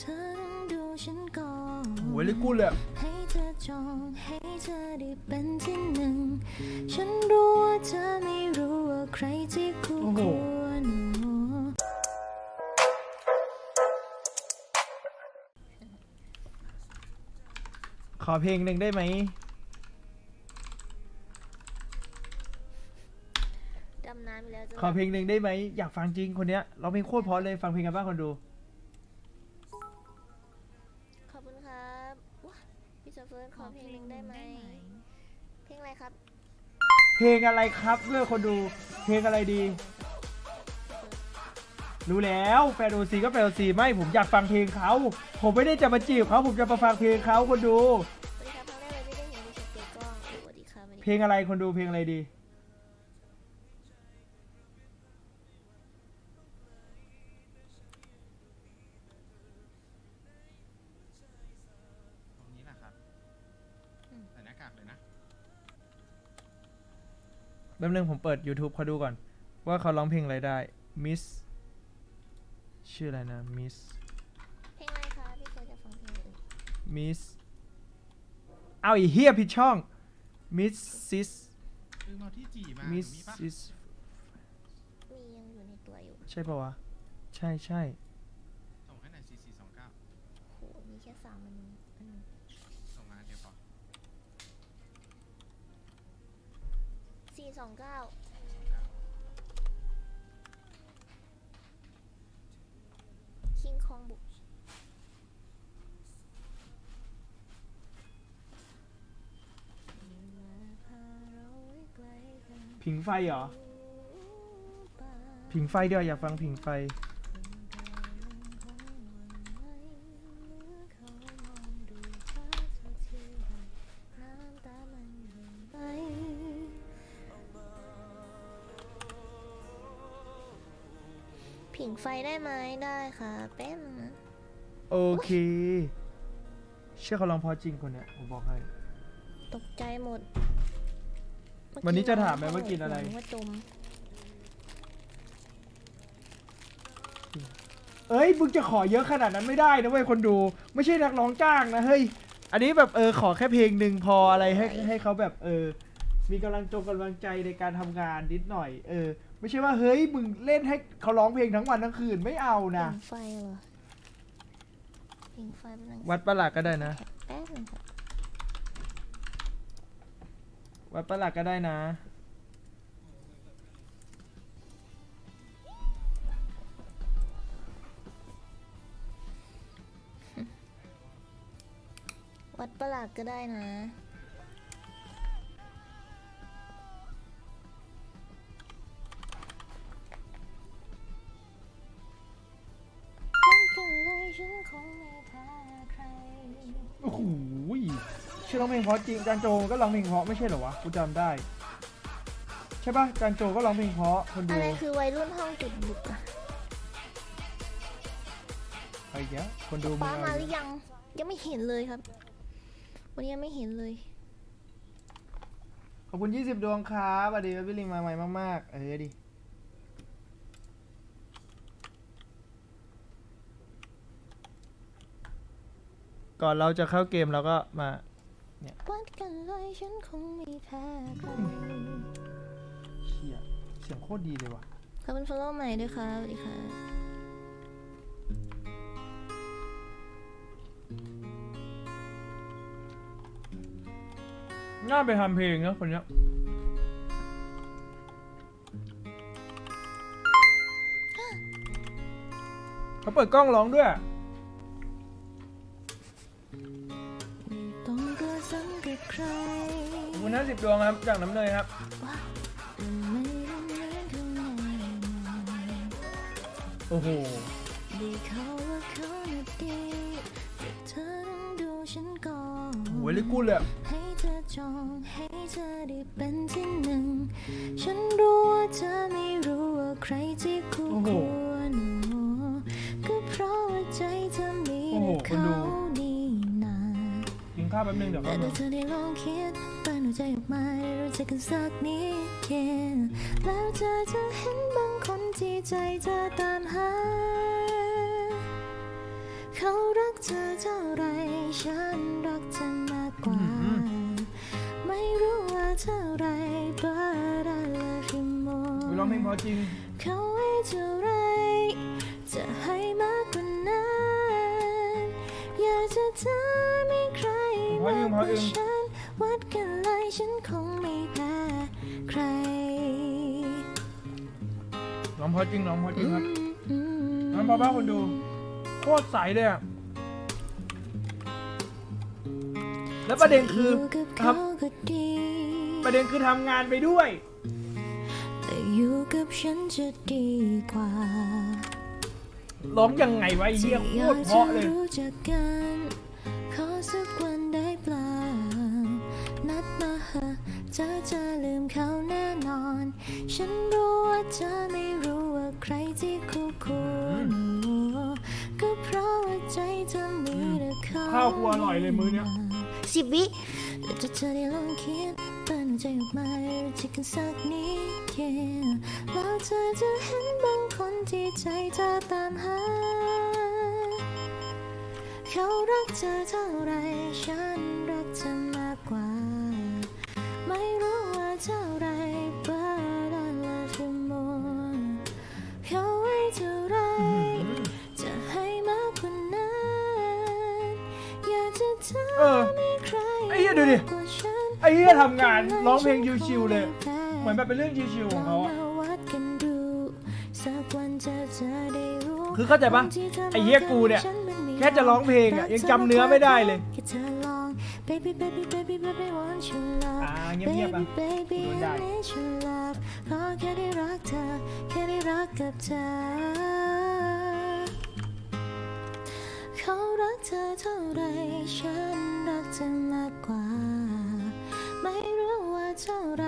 เธอต้องดูฉันก่อนโอ้ยเลยกูเลยอะให้เธอจองให้เธอได้เป็นที่หนึ่ง ฉันรู้ว่าเธอไม่รู้ว่าใครที่คู่ควรขอเพลงหนึ่งได้ไหมดำน้ำอีกแล้วจ้ะขอเพลงหนึ่งได้ไหม อยากฟังจริงคนเนี้ยร้องเพลงโคตรเพราะเลย ฟังเพลงกันบ้างคนดู ครับ เพลงอะไรครับเพื่อคนดู เพลงอะไรดี รู้แล้วแฟนโอซีก็แฟนโอซีไม่ผมอยากฟังเพลงเขาผมไม่ได้จะมาจีบเขาผมจะมาฟังเพลงเขาคนดู สวัสดีครับครั้งแรกเลยที่ได้เห็นดิฉันเปิดกล้องสวัสดีครับสวัสดีเพลงอะไรคนดูเพลงอะไรดี ตรงนี้แหละครับใส่หน้ากากเลยนะ แป๊บนึงผมเปิด YouTube เขาดูก่อน ว่าเขาร้องเพลงอะไรได้ Miss ชื่ออะไรนะ Miss เพลงอะไรคะพี่เฟิร์นจะฟังเพลงอื่น Miss เอาอีเฮียผิดช่อง Miss Sis ลืมเอาที่จีมา Miss มีปะ Sis มียังอยู่ในตัวอยู่ ใช่ปะวะ ใช่ใช่ส่งให้หน่อยสี่สี่สองเก้า โหมีแค่สามอันนี้อันหนึ่ง ส่งมาเดี๋ยวพอ สี่สองเก้าคิงคองบุกผิงไฟเหรอ ผิงไฟเดียวยอยากฟังผิงไฟ ผิงไฟได้ไหมได้ค่ะแป๊บนะโอเค เชื่อเขาร้องพอจริงคนเนี้ยผมบอกให้ ตกใจหมดเอวันนี้จะถามไหมว่ากินอะไร ว่าจมเอ้ยมึงจะขอเยอะขนาดนั้นไม่ได้นะเว้ยคนดู ไม่ใช่นักร้องจ้างนะเฮ้ยอันนี้แบบเออขอแค่เพลงหนึ่งพออะไรให้ให้เขาแบบเออมีกำลังจงกำลังใจในการทำงานนิดหน่อย เออ ไม่ใช่ว่าเฮ้ยมึงเล่นให้เขาร้องเพลงทั้งวันทั้งคืนไม่เอานะ ผิงไฟเหรอผิงไฟเป็นหนังวัดประหลาดก็ได้นะ แป๊บนึงครับวัดประหลาดก็ได้นะ วัดประหลาดก็ได้นะ โอ้โหชื่อร้องเพลงเพราะจริงจานโจก็ร้องเพลงเพราะไม่ใช่เหรอวะกูจำได้ ใช่ปะจานโจก็ร้องเพลงเพราะคนดูอะไรคือวัยรุ่นห้องจุดบุกอะไปเยอะคนดูป้ามึงมาเอาหรือยังยังไม่เห็นเลยครับ วันนี้ยังไม่เห็นเลยขอบคุณ 20 ดวงครับสวัสดีพี่ลิงมาใหม่มาก ๆ เออดิ ก่อนเราจะเข้าเกมเราก็มา วัดกันเลยฉันคงไม่แพ้ใครเชี่ยเสียงโคตรดีเลยว่ะ ขอบคุณ follow ใหม่ด้วยค่ะสวัสดีค่ะง่ายไปทำเพลงนะคนเนี้ยเขาเปิดกล้องร้องด้วย ใครขอบคุณ50ดวงครับ จากน้ำเนยครับ ว้าวแต่ไม่รู้เรื่องข้างในโอ้โห ได้เขาว่าเขาน่ะดีแต่เธอต้องดูฉันก่อนโอ้ยเลยกูเลยอะให้เธอจองให้เธอได้เป็นที่หนึ่ง ฉันรู้ว่าเธอไม่รู้ว่าใครที่คู่คว แป๊บนึงเดี๋ยวแต่เข้ามาถ้าเธอได้ลองคิดเปิดหัวใจออกมาได้รู้จักกันสักนิดเดียวแล้วเธอจะเห็นบางคนที่ใจเธอตามหา เขารักเธอเท่าไร ฉันรักเธอมากกว่าไม่รู้ว่าเท่าไร but I love you อุ๊ยร้องเพลงเพ more ราะจริง เขาให้เท่าไร จะให้มากกว่านั้น อยากจะเธอ มากกว่าฉัน วัดกันเลยฉันคงไม่แพ้ใคร ร้องเพราะจริงร้องเพราะจริงครับอืมน้องป้าป้าคนดู โคตรใสเลยอะ แล้วประเด็นคือครับ ประเด็นคือทำงานไปด้วย แต่อยู่กับฉันจะดีกว่าร้องยังไงวะไอ้เหี้ยโคตรเพราะเลย เขาแน่นอน ฉันรู้ว่าเธอไม่รู้ว่าใครที่คู่ควรก็เพราะว่าใจเธอมีแต่เขาข้าวกูอร่อยเลยมื้อเนี้ย สิบวิแล้วจะเธอได้ลองเขียนเปิดใจออกมารู้จักกันสักนิด yeah แล้วเธอจะเห็นบางคนที่ใจเธอตามหา เขารักเธอเท่าไรฉันรักเธอมากกว่า ไม่รู้ว่า เท่าไร but I love you more เขาให้เท่าไร จะให้มากกว่านั้นอยากจะเธอเออมีใครไอ้เหี้ยดูดิ มากกว่าฉันไอ้เหี้ยทำงานร้องเพลงชิวๆเลย เหมือนแบบเป็นเรื่องชิวๆของเขาลอะงมาวัดกันดูสักวันเธอจะได้รู้คือเข้าใจปะไอ้เหี้ยกูเนี่ย แค่จะร้องเพลงอะยังจำเนื้อไม่ได้เลย baby baby baby baby want you love อ่าเงียบๆอะ baby baby โดนด่า I need your love ขอแค่ได้รักเธอแค่ได้รักกับเธอเขารักเธอเท่าไรฉันรักเธอมากกว่า ไม่รู้ว่าเท่าไร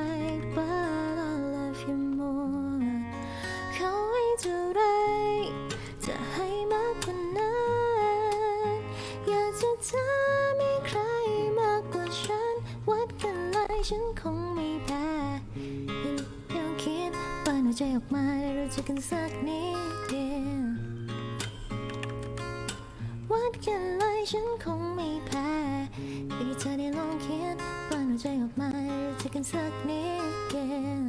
ฉันคงไม่แพ้ยิ่งยังคิดเปิดหัวใจออกมาได้รู้จักกันสักนิดเดียววัดกันเลยฉันคงไม่แพ้ที่เธอได้ลองเขียนเปิดหัวใจออกมาได้รู้จักกันสักนิดเดียว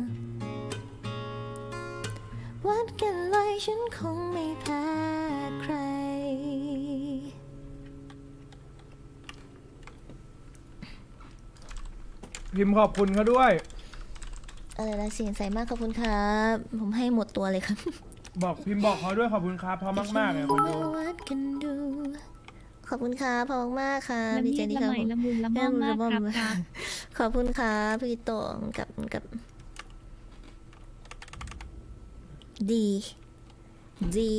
วัดกันเลยฉันคงไม่แพ้ พิมพ์ขอบคุณเขาด้วยอะไรนะเสียงใสมากขอบคุณครับ ผมให้หมดตัวเลยครับบอกพิมพ์บอกเขาด้วยขอบคุณครับเพราะมากๆเลยคนดูมาวัดกันดู ขอบคุณครับพอมากๆค่ะละดีเมีใจยดดีละครับไมผมละมุนละม่อมมากครับครับขอบคุณครับพี่โตงกับกับ ดี ดี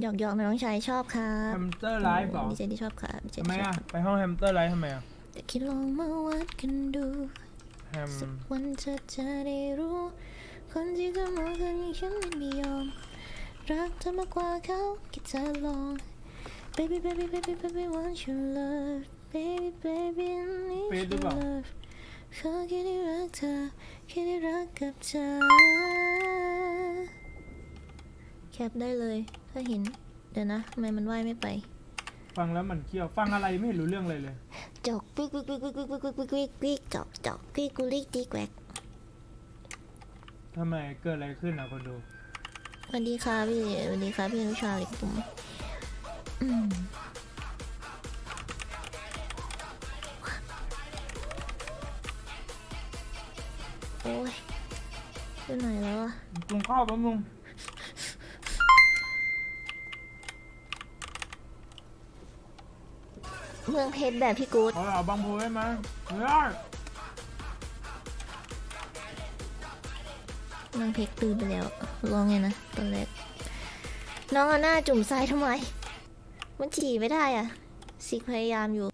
หยอกหยอกๆนะน้องชายชอบครัแฮบมสเตอร์ไลฟ์เหรอดีใจที่ชอบครับดีใจทำไมที่ชออะบไปห้องแฮมสเตอร์ไลฟ์ทำไมอะแต่คิดลองมาวัดกันดูแฮมสักวันเธอจะได้รู้ คนที่เธอมองคนอย่างฉันไม่ยอมรักเธอมากกว่าเขาคิดเธอลอง baby baby baby baby want your love baby baby I need เฟซหรือ your เปล่า love ขอแค่ได้รักเธอแค่ได้รักกับเธอ แคปได้เลย ถ้าเห็น เดี๋ยวนะทำไมมันว่ายไม่ไป ฟังแล้วมันเคี้ยว ฟังอะไรไม่เห็นรู้เรื่องเลยเลย จอกปิ๊กปิ๊กปิ๊กปิ๊กปิ๊กปิ๊กปิ๊กปิ๊กปิ๊กจอกจอกปิ๊กกุลิกตีแกวกทำไมเกิดอะไรขึ้นอะคนดูสวัสดีค่ะพี่สวัสดีค่ะพี่อนุชาลิกผมอืมโอ้ยไปไหนแล้วอะกินข้าวแป๊บนึง เมืองเพชรแบบพี่กู๊ดขอเอาบางโพได้ไหมไม่ได้เมืองเพชรตื่นไปแล้วลองไงนะตอนแรกน้องเอาหน้าจุ่มทรายทำไม มันฉี่ไม่ได้อะซิกพยายามอยู่